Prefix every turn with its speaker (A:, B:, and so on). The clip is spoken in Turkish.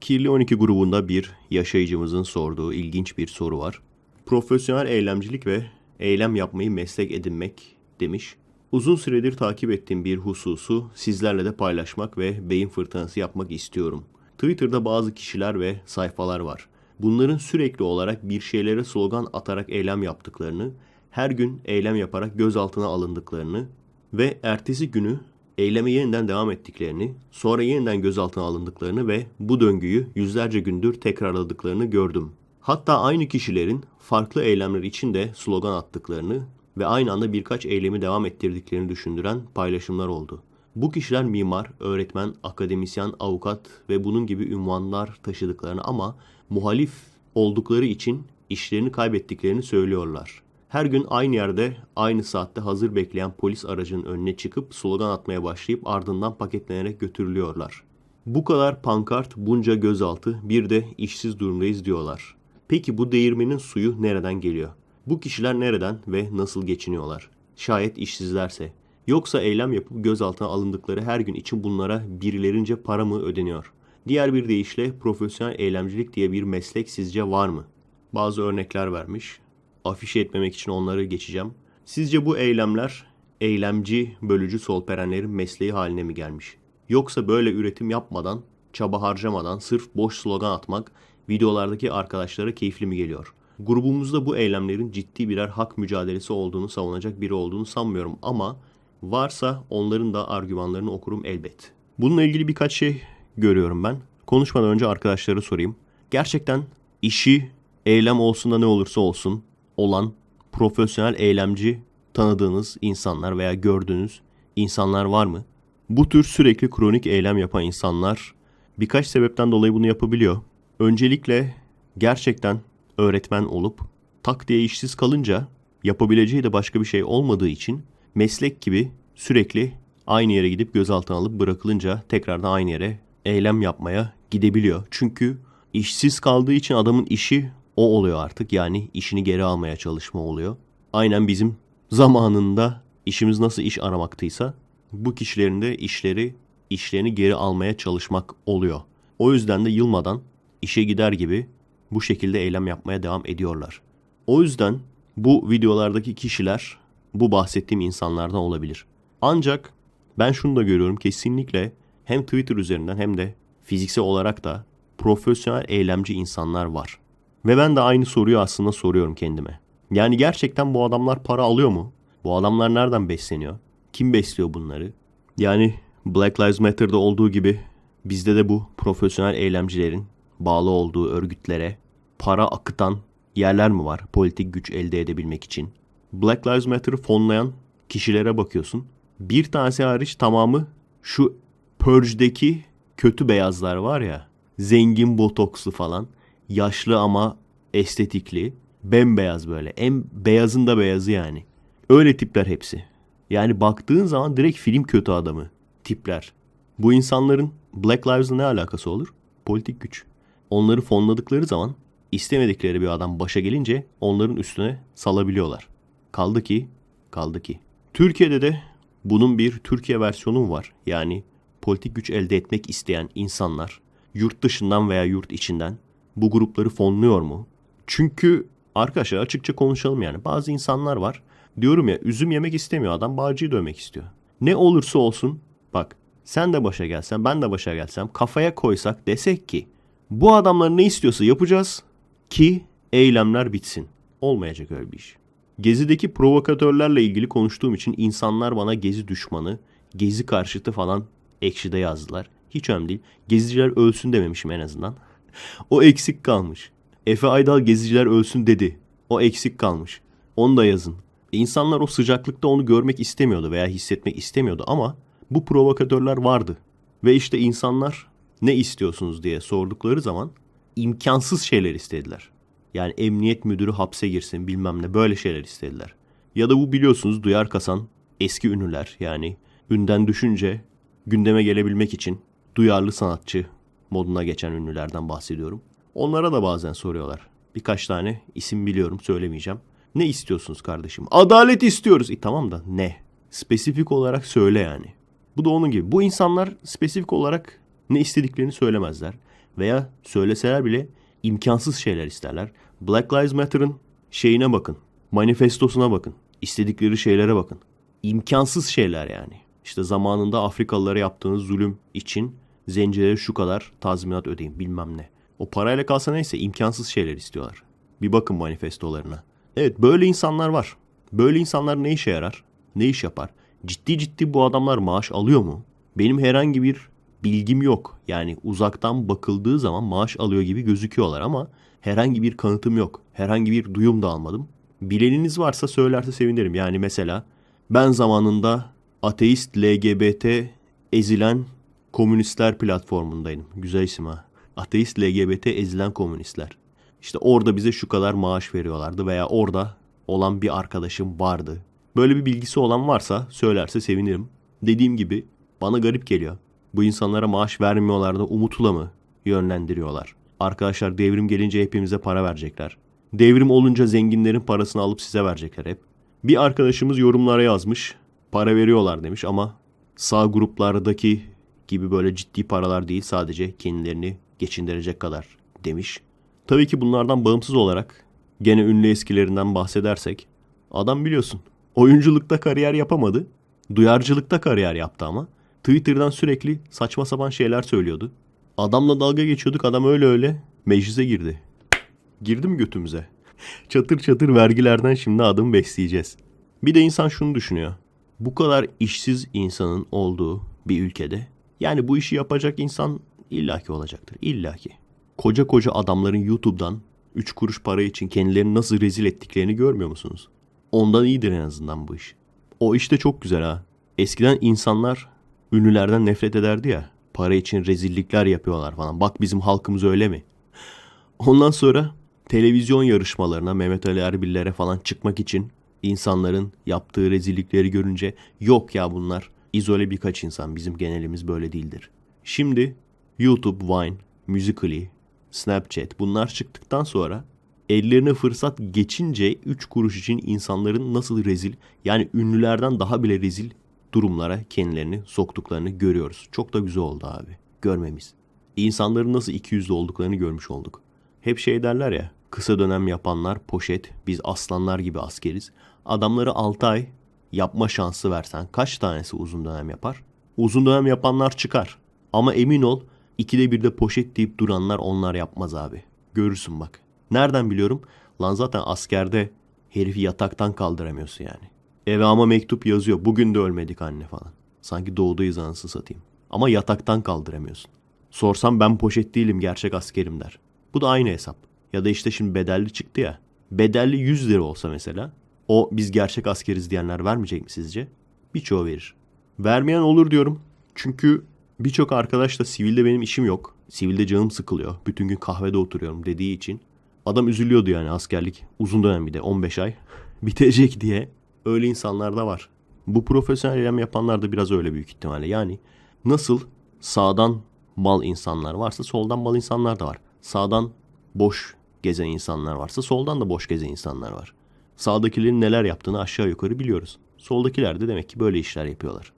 A: Kirli 12 grubunda bir yaşayıcımızın sorduğu ilginç bir soru var. Profesyonel eylemcilik ve eylem yapmayı meslek edinmek demiş. Uzun süredir takip ettiğim bir hususu sizlerle de paylaşmak ve beyin fırtınası yapmak istiyorum. Twitter'da bazı kişiler ve sayfalar var. Bunların sürekli olarak bir şeylere slogan atarak eylem yaptıklarını, her gün eylem yaparak gözaltına alındıklarını ve ertesi günü eyleme yeniden devam ettiklerini, sonra yeniden gözaltına alındıklarını ve bu döngüyü yüzlerce gündür tekrarladıklarını gördüm. Hatta aynı kişilerin farklı eylemler için de slogan attıklarını ve aynı anda birkaç eylemi devam ettirdiklerini düşündüren paylaşımlar oldu. Bu kişiler mimar, öğretmen, akademisyen, avukat ve bunun gibi ünvanlar taşıdıklarını ama muhalif oldukları için işlerini kaybettiklerini söylüyorlar. Her gün aynı yerde, aynı saatte hazır bekleyen polis aracının önüne çıkıp slogan atmaya başlayıp ardından paketlenerek götürülüyorlar. Bu kadar pankart, bunca gözaltı, bir de işsiz durumdayız diyorlar. Peki bu değirmenin suyu nereden geliyor? Bu kişiler nereden ve nasıl geçiniyorlar? Şayet işsizlerse. Yoksa eylem yapıp gözaltına alındıkları her gün için bunlara birilerince para mı ödeniyor? Diğer bir deyişle profesyonel eylemcilik diye bir meslek sizce var mı? Bazı örnekler vermiş. Afişe etmemek için onları geçeceğim. Sizce bu eylemler eylemci, bölücü solperenlerin mesleği haline mi gelmiş? Yoksa böyle üretim yapmadan, çaba harcamadan sırf boş slogan atmak videolardaki arkadaşlara keyifli mi geliyor? Grubumuzda bu eylemlerin ciddi birer hak mücadelesi olduğunu savunacak biri olduğunu sanmıyorum ama varsa onların da argümanlarını okurum elbet. Bununla ilgili birkaç şey görüyorum ben. Konuşmadan önce arkadaşlara sorayım. Gerçekten işi eylem olsun da ne olursa olsun olan profesyonel eylemci tanıdığınız insanlar veya gördüğünüz insanlar var mı? Bu tür sürekli kronik eylem yapan insanlar birkaç sebepten dolayı bunu yapabiliyor. Öncelikle gerçekten öğretmen olup tak diye işsiz kalınca yapabileceği de başka bir şey olmadığı için meslek gibi sürekli aynı yere gidip gözaltına alıp bırakılınca tekrardan aynı yere eylem yapmaya gidebiliyor. Çünkü işsiz kaldığı için adamın işi o oluyor artık. Yani işini geri almaya çalışma oluyor. Aynen bizim zamanında işimiz nasıl iş aramaktıysa bu kişilerin de işleri işlerini geri almaya çalışmak oluyor. O yüzden de yılmadan işe gider gibi bu şekilde eylem yapmaya devam ediyorlar. O yüzden bu videolardaki kişiler bu bahsettiğim insanlardan olabilir. Ancak ben şunu da görüyorum kesinlikle hem Twitter üzerinden hem de fiziksel olarak da profesyonel eylemci insanlar var. Ve ben de aynı soruyu aslında soruyorum kendime. Yani gerçekten bu adamlar para alıyor mu? Bu adamlar nereden besleniyor? Kim besliyor bunları? Yani Black Lives Matter'da olduğu gibi bizde de bu profesyonel eylemcilerin bağlı olduğu örgütlere para akıtan yerler mi var politik güç elde edebilmek için? Black Lives Matter'ı fonlayan kişilere bakıyorsun. Bir tanesi hariç tamamı şu Purge'deki kötü beyazlar var ya. Zengin botokslu falan. Yaşlı ama estetikli. Bembeyaz böyle. En beyazın da beyazı yani. Öyle tipler hepsi. Yani baktığın zaman direkt film kötü adamı tipler. Bu insanların Black Lives'la ne alakası olur? Politik güç. Onları fonladıkları zaman istemedikleri bir adam başa gelince onların üstüne salabiliyorlar. Kaldı ki, kaldı ki. Türkiye'de de bunun bir Türkiye versiyonu var. Yani politik güç elde etmek isteyen insanlar yurt dışından veya yurt içinden bu grupları fonluyor mu? Çünkü arkadaşlar açıkça konuşalım yani. Bazı insanlar var. Diyorum ya üzüm yemek istemiyor adam bağcıyı dövmek istiyor. Ne olursa olsun bak sen de başa gelsen ben de başa gelsem kafaya koysak desek ki bu adamlar ne istiyorsa yapacağız ki eylemler bitsin. Olmayacak öyle bir iş. Gezi'deki provokatörlerle ilgili konuştuğum için insanlar bana Gezi düşmanı, Gezi karşıtı falan ekşide yazdılar. Hiç önemli değil. Geziciler ölsün dememişim en azından. O eksik kalmış. Efe Aydal geziciler ölsün dedi. O eksik kalmış. Onu da yazın. İnsanlar o sıcaklıkta onu görmek istemiyordu veya hissetmek istemiyordu ama bu provokatörler vardı. Ve işte insanlar ne istiyorsunuz diye sordukları zaman imkansız şeyler istediler. Yani emniyet müdürü hapse girsin bilmem ne böyle şeyler istediler. Ya da bu biliyorsunuz duyar kasan eski ünlüler yani ünden düşünce gündeme gelebilmek için duyarlı sanatçı moduna geçen ünlülerden bahsediyorum. Onlara da bazen soruyorlar. Birkaç tane isim biliyorum söylemeyeceğim. Ne istiyorsunuz kardeşim? Adalet istiyoruz. E tamam da ne? Spesifik olarak söyle yani. Bu da onun gibi. Bu insanlar spesifik olarak ne istediklerini söylemezler. Veya söyleseler bile imkansız şeyler isterler. Black Lives Matter'ın şeyine bakın. Manifestosuna bakın. istedikleri şeylere bakın. İmkansız şeyler yani. İşte zamanında Afrikalılara yaptığınız zulüm için zencilere şu kadar tazminat ödeyin bilmem ne. O parayla kalsa neyse imkansız şeyler istiyorlar. Bir bakın manifestolarına. Evet böyle insanlar var. Böyle insanlar ne işe yarar? Ne iş yapar? Ciddi ciddi bu adamlar maaş alıyor mu? Benim herhangi bir bilgim yok. Yani uzaktan bakıldığı zaman maaş alıyor gibi gözüküyorlar ama herhangi bir kanıtım yok. Herhangi bir duyum da almadım. Bileniniz varsa söylerse sevinirim. Yani mesela ben zamanında ateist LGBT ezilen komünistler platformundaydım. Güzel isim ha. Ateist LGBT ezilen komünistler. İşte orada bize şu kadar maaş veriyorlardı veya orada olan bir arkadaşım vardı. Böyle bir bilgisi olan varsa söylerse sevinirim. Dediğim gibi bana garip geliyor. Bu insanlara maaş vermiyorlar da umutla mı yönlendiriyorlar? Arkadaşlar devrim gelince hepimize para verecekler. Devrim olunca zenginlerin parasını alıp size verecekler hep. Bir arkadaşımız yorumlara yazmış. Para veriyorlar demiş ama sağ gruplardaki gibi böyle ciddi paralar değil sadece kendilerini geçindirecek kadar demiş. Tabii ki bunlardan bağımsız olarak gene ünlü eskilerinden bahsedersek adam biliyorsun oyunculukta kariyer yapamadı. Duyarcılıkta kariyer yaptı ama. Twitter'dan sürekli saçma sapan şeyler söylüyordu. Adamla dalga geçiyorduk adam öyle öyle meclise girdi. Girdi mi götümüze? Çatır çatır vergilerden şimdi adımı besleyeceğiz. Bir de insan şunu düşünüyor. Bu kadar işsiz insanın olduğu bir ülkede yani bu işi yapacak insan illaki olacaktır. illaki. Koca koca adamların YouTube'dan 3 kuruş para için kendilerini nasıl rezil ettiklerini görmüyor musunuz? Ondan iyidir en azından bu iş. O işte çok güzel ha. Eskiden insanlar ünlülerden nefret ederdi ya. Para için rezillikler yapıyorlar falan. Bak bizim halkımız öyle mi? Ondan sonra televizyon yarışmalarına Mehmet Ali Erbil'lere falan çıkmak için insanların yaptığı rezillikleri görünce yok ya bunlar izole birkaç insan bizim genelimiz böyle değildir. Şimdi YouTube, Vine, Musical.ly, Snapchat bunlar çıktıktan sonra ellerine fırsat geçince 3 kuruş için insanların nasıl rezil yani ünlülerden daha bile rezil durumlara kendilerini soktuklarını görüyoruz. Çok da güzel oldu abi görmemiz. İnsanların nasıl ikiyüzlü olduklarını görmüş olduk. Hep şey derler ya kısa dönem yapanlar poşet biz aslanlar gibi askeriz. Adamları 6 ay yapma şansı versen kaç tanesi uzun dönem yapar? Uzun dönem yapanlar çıkar. Ama emin ol ikide bir de poşet deyip duranlar onlar yapmaz abi. Görürsün bak. Nereden biliyorum? Lan zaten askerde herifi yataktan kaldıramıyorsun yani. Eve ama mektup yazıyor. Bugün de ölmedik anne falan. Sanki doğudayız anasını satayım. Ama yataktan kaldıramıyorsun. Sorsam ben poşet değilim gerçek askerim der. Bu da aynı hesap. Ya da işte şimdi bedelli çıktı ya. Bedelli 100 lira olsa mesela o biz gerçek askeriz diyenler vermeyecek mi sizce? Birçoğu verir. Vermeyen olur diyorum. Çünkü birçok arkadaş da sivilde benim işim yok. Sivilde canım sıkılıyor. Bütün gün kahvede oturuyorum dediği için. Adam üzülüyordu yani askerlik. Uzun dönem bir de 15 ay. Bitecek diye. Öyle insanlar da var. Bu profesyonel eylem yapanlar da biraz öyle büyük ihtimalle. Yani nasıl sağdan mal insanlar varsa soldan mal insanlar da var. Sağdan boş gezen insanlar varsa soldan da boş gezen insanlar var. Sağdakilerin neler yaptığını aşağı yukarı biliyoruz. Soldakiler de demek ki böyle işler yapıyorlar.